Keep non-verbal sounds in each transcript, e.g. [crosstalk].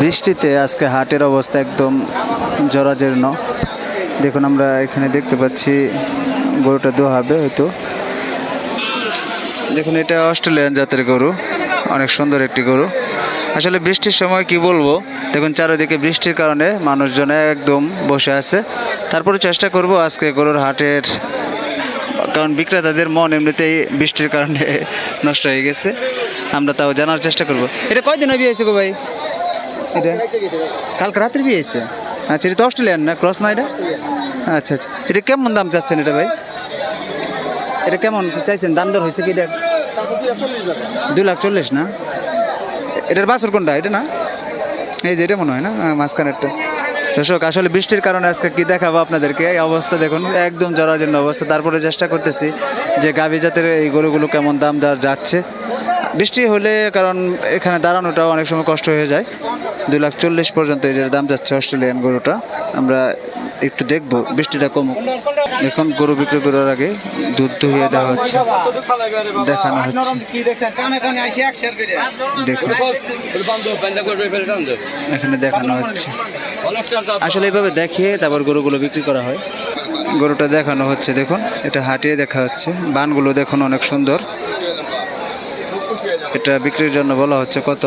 বৃষ্টিতে আজকে হাটের অবস্থা একদম জরাজীর্ণ। দেখুন, আমরা এখানে দেখতে পাচ্ছি গরুটা দোহাবে হয়তো। দেখুন, এটা অস্ট্রেলিয়ান জাতের গরু, অনেক সুন্দর একটি গরু। আসলে বৃষ্টির সময় কি বলব? দেখুন, চারিদিকে বৃষ্টির কারণে মানুষজন একদম বসে আছে। তারপরে চেষ্টা করব আজকে গরুর হাটের, কারণ বিক্রেতাদের মন এমনিতেই বৃষ্টির কারণে [laughs] নষ্ট হয়ে গেছে। আমরা তাও জানার চেষ্টা করব। এটা কয়দিন হয়েছে গো ভাই? এটা? কালকে রাত্রে বিয়ে হয়েছে? আচ্ছা এটা তো অস্ট্রেলিয়ান না? ক্রস না এটা? আচ্ছা আচ্ছা। এটা কেমন দাম চাচ্ছেন এটা ভাই? এটা কেমন চাইছেন? দাম দর হয়েছে কি এটা? দুই লাখ চল্লিশ না? এটার বাসর কোনটা? এটা না? এই যে এটা মনে হয় না? মাঝখানেরটা। দর্শক, আসলে বৃষ্টির কারণে আজকে কি দেখাবো আপনাদেরকে? এই অবস্থা দেখুন, একদম জরাজীর্ণ অবস্থা। তারপরে চেষ্টা করতেছি যে গাভী জাতের এই গরুগুলো কেমন দাম দর যাচ্ছে। বৃষ্টি হলে কারণ এখানে দাঁড়ানোটাও অনেক সময় কষ্ট হয়ে যায়। দুই লাখ চল্লিশ পর্যন্ত এটার দাম যাচ্ছে অস্ট্রেলিয়ান গরুটা, আমরা একটু দেখব, বৃষ্টিটা কমুক। এখন গরু বিক্রি করার আগে দুধ দুহিয়ে দেওয়া হচ্ছে, দেখানো হচ্ছে। দেখুন। এখানে দেখানো হচ্ছে। আসলে এইভাবে দেখিয়ে তারপর গরুগুলো বিক্রি করা হয়। গরুটা দেখানো হচ্ছে, দেখুন, এটা হাটিয়ে দেখা হচ্ছে। বানগুলো দেখুন অনেক সুন্দর। এটা বিক্রির জন্য বলা হচ্ছে কত,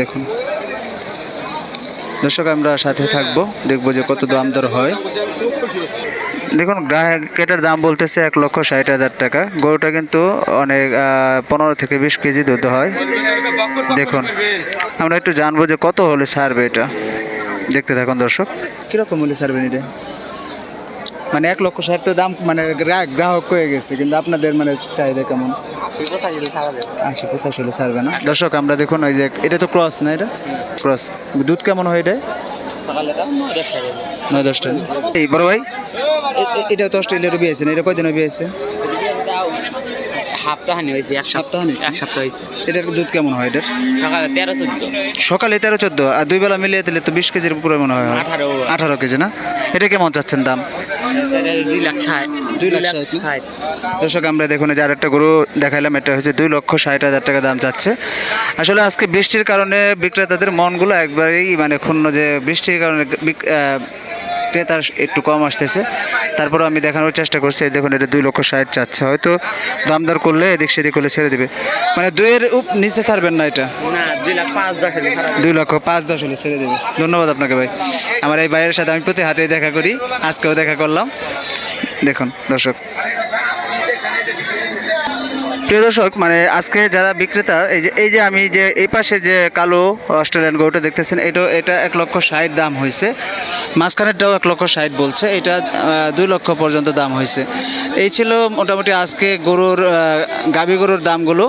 দেখুন। দর্শক, আমরা সাথে থাকব। দেখব যে কত দাম দর হয়। দেখুন, গ্রাহকের দাম বলতেছে এক লক্ষ ষাট হাজার টাকা। গরুটা কিন্তু অনেক পনেরো থেকে বিশ কেজি দুধ হয়। দেখুন, আমরা একটু জানব যে কত হলে ছাড়বে এটা। দেখতে থাকুন দর্শক। কীরকম হলে ছাড়বেন এটা মানে এক লক্ষ ষাট তো দাম মানে গ্রাহক হয়ে গেছে কিন্তু আপনাদের মানে চাহিদা কেমন? আশি পঁচাশি হলে ছাড়বে না? দর্শক আমরা দেখুন ওই যে এটা তো ক্রস না এটা? ক্রস। দুধ কেমন হয় এটা? নয় দশটা? এই বড় ভাই এটা তো অস্ট্রেলিয়ার বিয়েছে না? এটা কয়দিন বিয়েছে সপ্তাহানি হয়েছে এক সপ্তাহ সপ্তাহ এক সপ্তাহ হয়েছে। এটার দুধ কেমন হয় এটার? সকালে তেরো চোদ্দ। সকালে তেরো চোদ্দ আর দুই বেলা মিলিয়ে দিলে তো বিশ কেজির উপরে মনে হয় হয়। আঠারো। আঠারো কেজি না? এটা কেমন চাচ্ছেন দাম? দুই লাখ ষাট। দুই লাখ ষাট দর্শক আমরা দেখুন যে আরেকটা গরু দেখাইলাম এটা হচ্ছে দুই লক্ষ ষাট হাজার টাকা দাম চাচ্ছে আসলে আজকে বৃষ্টির কারণে বিক্রেতাদের মনগুলো একবারেই মানে ক্ষুণ্ণ যে বৃষ্টির কারণে ক্রেতার একটু কম আসতেছে। তারপরে আমি দেখানোর চেষ্টা করছি এই দেখুন এটা দুই লক্ষ ষাট চাচ্ছে হয়তো দামদার করলে এদিক সেদিক হলে ছেড়ে দেবে। মানে দুইয়ের উপ নিচে ছাড়বেন না এটা? না দুই লক্ষ পাঁচ দশ হলে ছেড়ে দেবে। ধন্যবাদ আপনাকে ভাই। আমার এই ভাইয়ের সাথে আমি প্রতি হাটে দেখা করি, আজকেও দেখা করলাম। দেখুন, দর্শক। প্রিয় দর্শক মানে আজকে যারা বিক্রেতা, এই যে এই যে আমি যে এই পাশে যে কালো অস্ট্রেলিয়ান গরুটা দেখতেছেন এটা এটা এক লক্ষ ষাট দাম হয়েছে। মাঝখানেরটাও এক লক্ষ ষাট বলছে, এটা দুই লক্ষ পর্যন্ত দাম হয়েছে। এই ছিল মোটামুটি আজকে গরুর গাভী গরুর দামগুলো।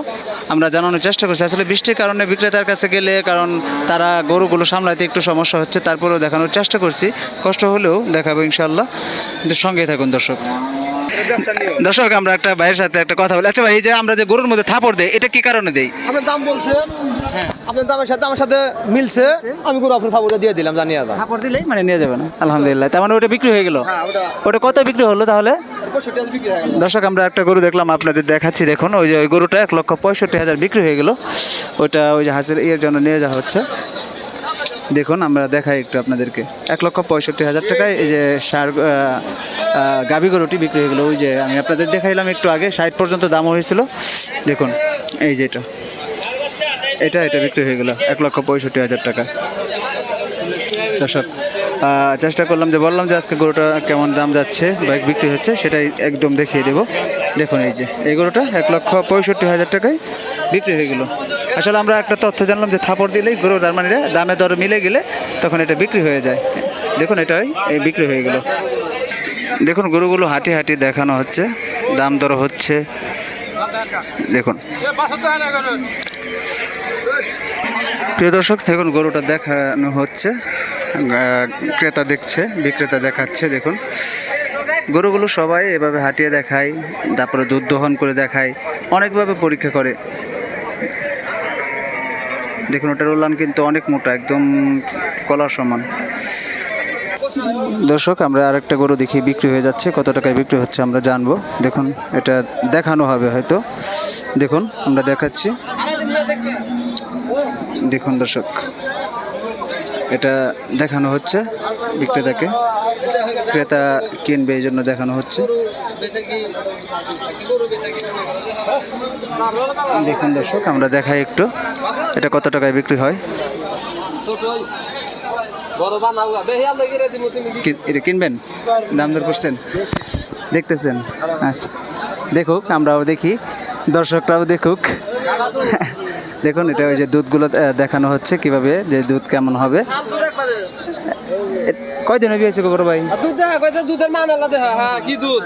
আমরা জানানোর চেষ্টা করছি। আসলে বৃষ্টির কারণে বিক্রেতার কাছে গেলে কারণ তারা গরুগুলো সামলাতে একটু সমস্যা হচ্ছে তারপরেও দেখানোর চেষ্টা করছি। কষ্ট হলেও দেখাবো ইনশাল্লাহ কিন্তু সঙ্গেই থাকুন দর্শক। দর্শক আমরা একটা ভাইয়ের সাথে একটা কথা বলি। আচ্ছা ভাই এই যে আমরা যে গরুর মধ্যে থাপড় দেই এটা কি কারণে দেই? আপনার দাম বলছে আপনার দামের সাথে আমার সাথে মিলছে। আমি গরু আপনার ফাবুটা দিয়ে দিলাম জানিয়ে থাপড় দিলেই মানে নিয়ে যাবে না আলহামদুলিল্লাহ। তার মানে ওটা বিক্রি হয়ে গেল? হ্যাঁ ওটা কত বিক্রি হলো তাহলে? দর্শক, আমরা একটা গরু দেখলাম, আপনাদের দেখাচ্ছি, দেখুন, ওই যে ওই গরুটা এক লক্ষ পঁয়ষট্টি হাজার বিক্রি হয়ে গেল। ওইটা ওই যে হাসির ইয়ের জন্য নিয়ে যাওয়া হচ্ছে। দেখুন, আমরা দেখাই একটু আপনাদেরকে। এক লক্ষ পঁয়ষট্টি হাজার টাকায় এই যে সার গাভী গরুটি বিক্রি হয়ে গেলো। ওই যে আমি আপনাদের দেখাইলাম একটু আগে, ষাট পর্যন্ত দাম হয়েছিল। দেখুন, এই যে এটা। এটা এটা বিক্রি হয়ে গেল, এক লক্ষ পঁয়ষট্টি হাজার টাকা। দর্শক চেষ্টা করলাম যে বললাম যে আজকে গরুটা কেমন দাম যাচ্ছে বাইক বিক্রি হচ্ছে, সেটাই একদম দেখিয়ে দেবো। দেখুন এই যে, এই গরুটা এক লক্ষ পঁয়ষট্টি হাজার টাকায় বিক্রি হয়ে গেল। আসলে আমরা একটা তথ্য জানলাম যে থাপড় দিলেই গরুর মানে দামে দর মিলে গেলে তখন এটা বিক্রি হয়ে যায়। দেখুন এটাই এই বিক্রি হয়ে গেল। দেখুন, গরুগুলো হাঁটি হাঁটি দেখানো হচ্ছে, দাম দর হচ্ছে। দেখুন। প্রিয় দর্শক, দেখুন গরুটা দেখানো হচ্ছে। ক্রেতা দেখছে, বিক্রেতা দেখাচ্ছে, দেখুন। গরুগুলো সবাই এভাবে হাঁটিয়ে দেখায়, তারপরে দুধ দহন করে দেখায়, অনেকভাবে পরীক্ষা করে। দেখুন, ওটার উল্লান কিন্তু অনেক মোটা, একদম কলার সমান। দর্শক, আমরা আরেকটা গরু দেখি, বিক্রি হয়ে যাচ্ছে, কত টাকায় বিক্রি হচ্ছে আমরা জানব। দেখুন, এটা দেখানো হবে হয়তো। দেখুন, আমরা দেখাচ্ছি। দেখুন, দর্শক। এটা দেখানো হচ্ছে বিক্রেতাকে। ক্রেতা কিনবে এই জন্য দেখানো হচ্ছে। দেখুন দর্শক, আমরা দেখাই একটু। এটা কত টাকায় বিক্রি হয়? এটা কিনবেন? দাম দর করছেন? দেখতেছেন? আচ্ছা। দেখুক, আমরাও দেখি। দর্শকরাও দেখুক। দেখুন এটা ওই যে দুধগুলো দেখানো হচ্ছে কীভাবে যে দুধ কেমন হবে। কয়দিন হয়েছে গো বড় ভাই? দুধ দেখা কইতে দুধের মান আলাদা হ্যাঁ কি দুধ?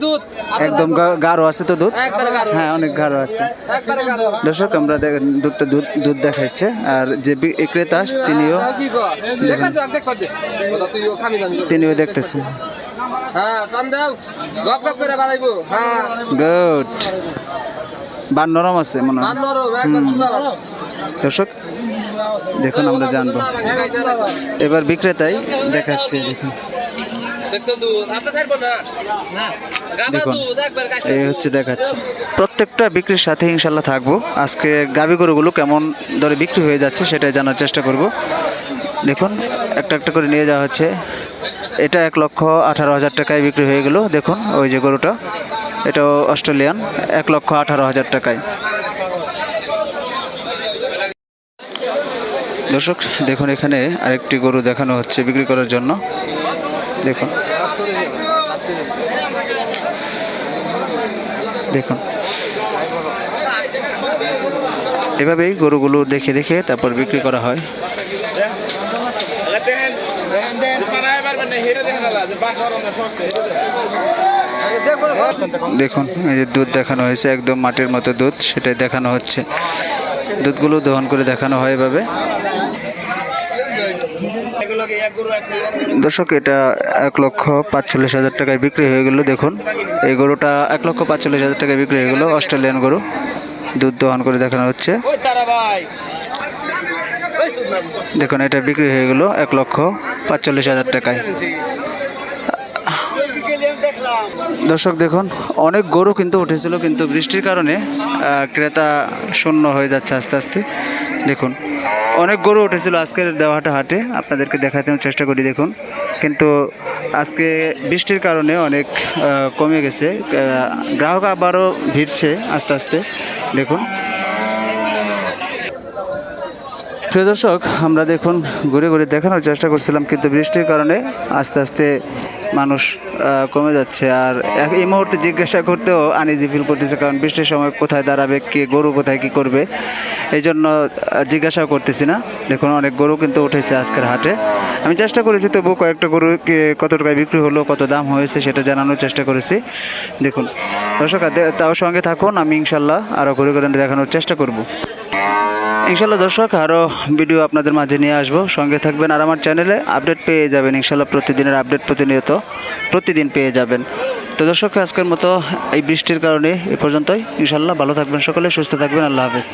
দুধ। একদম গাঢ় আছে তো দুধ? হ্যাঁ অনেক গাঢ় আছে। দর্শক আমরা দুধটা দুধ দুধ দেখাচ্ছে আর যে বি- এই ক্রেতা তিনিও। তিনিও হ্যাঁ গপ গপ করে বাড়াইবো। হ্যাঁ। গুড। বার নরম আছে মনে হয়। দর্শক দেখুন আমরা জানব। এবার বিক্রেতাই দেখাচ্ছে দেখুন। দেখুন। এই হচ্ছে দেখাচ্ছে। প্রত্যেকটা বিক্রির সাথে ইনশাল্লাহ থাকব। আজকে গাভী গরুগুলো কেমন দরে বিক্রি হয়ে যাচ্ছে সেটাই জানার চেষ্টা করব। দেখুন একটা একটা করে নিয়ে যাওয়া হচ্ছে। এটা এক লক্ষ আঠারো হাজার টাকায় বিক্রি হয়ে গেল, দেখুন, ওই যে গরুটা। এটাও অস্ট্রেলিয়ান, এক লক্ষ আঠারো হাজার টাকায়। দর্শক, দেখুন, এখানে আরেকটি গরু দেখানো হচ্ছে বিক্রি করার জন্য। দেখুন। দেখুন। এভাবেই গরুগুলো দেখে দেখে তারপর বিক্রি করা হয়। দেখুন, এই যে দুধ দেখানো হয়েছে, একদম মাটির মতো দুধ, সেটাই দেখানো হচ্ছে। দুধগুলো দহন করে দেখানো হয় এভাবে। দর্শক, এটা এক লক্ষ পাঁচচল্লিশ হাজার টাকায় বিক্রি হয়ে গেল, দেখুন। এই গরুটা এক লক্ষ পাঁচচল্লিশ হাজার টাকায় বিক্রি হয়ে গেল, অস্ট্রেলিয়ান গরু। দুধ দহন করে দেখানো হচ্ছে। দেখুন, এটা বিক্রি হয়ে গেল এক লক্ষ পাঁচচল্লিশ হাজার টাকায়। দর্শক দেখুন, অনেক গরু কিন্তু উঠেছিল, কিন্তু বৃষ্টির কারণে ক্রেতা শূন্য হয়ে যাচ্ছে আস্তে আস্তে। দেখুন, অনেক গরু উঠেছিল আজকের দেওয়াটা হাটে, আপনাদেরকে দেখাতে চেষ্টা করি, দেখুন। কিন্তু আজকে বৃষ্টির কারণে অনেক কমে গেছে গ্রাহক আবারও ভিড়ছে আস্তে আস্তে, দেখুন। প্রিয় দর্শক, আমরা দেখুন, ঘুরে ঘুরে দেখানোর চেষ্টা করছিলাম, কিন্তু বৃষ্টির কারণে আস্তে আস্তে মানুষ কমে যাচ্ছে। আর এই মুহূর্তে জিজ্ঞাসা করতেও আনিজি ফিল করতেছে কারণ বৃষ্টির সময় কোথায় দাঁড়াবে কে গরু কোথায় কি করবে এই জন্য আহ, জিজ্ঞাসাও করতেছি না। দেখুন অনেক গরু কিন্তু উঠেছে আজকের হাটে। আমি চেষ্টা করেছি তবু কয়েকটা গরু কত টাকায় বিক্রি হলো কত দাম হয়েছে সেটা জানানোর চেষ্টা করেছি। দেখুন দর্শক তাও সঙ্গে থাকুন আমি ইনশাল্লাহ আরও ঘুরে দেখানোর চেষ্টা করব। ইনশাল্লাহ দর্শক আরও ভিডিও আপনাদের মাঝে নিয়ে আসব। সঙ্গে থাকবেন আর আমার চ্যানেলে আপডেট পেয়ে যাবেন ইনশাল্লাহ প্রতিদিনের আপডেট প্রতিনিয়ত, প্রতিদিন পেয়ে যাবেন। তো দর্শক, আজকের মতো এই বৃষ্টির কারণে এ পর্যন্তই। ইনশাল্লাহ ভালো থাকবেন সকলে, সুস্থ থাকবেন, আল্লাহ হাফেজ।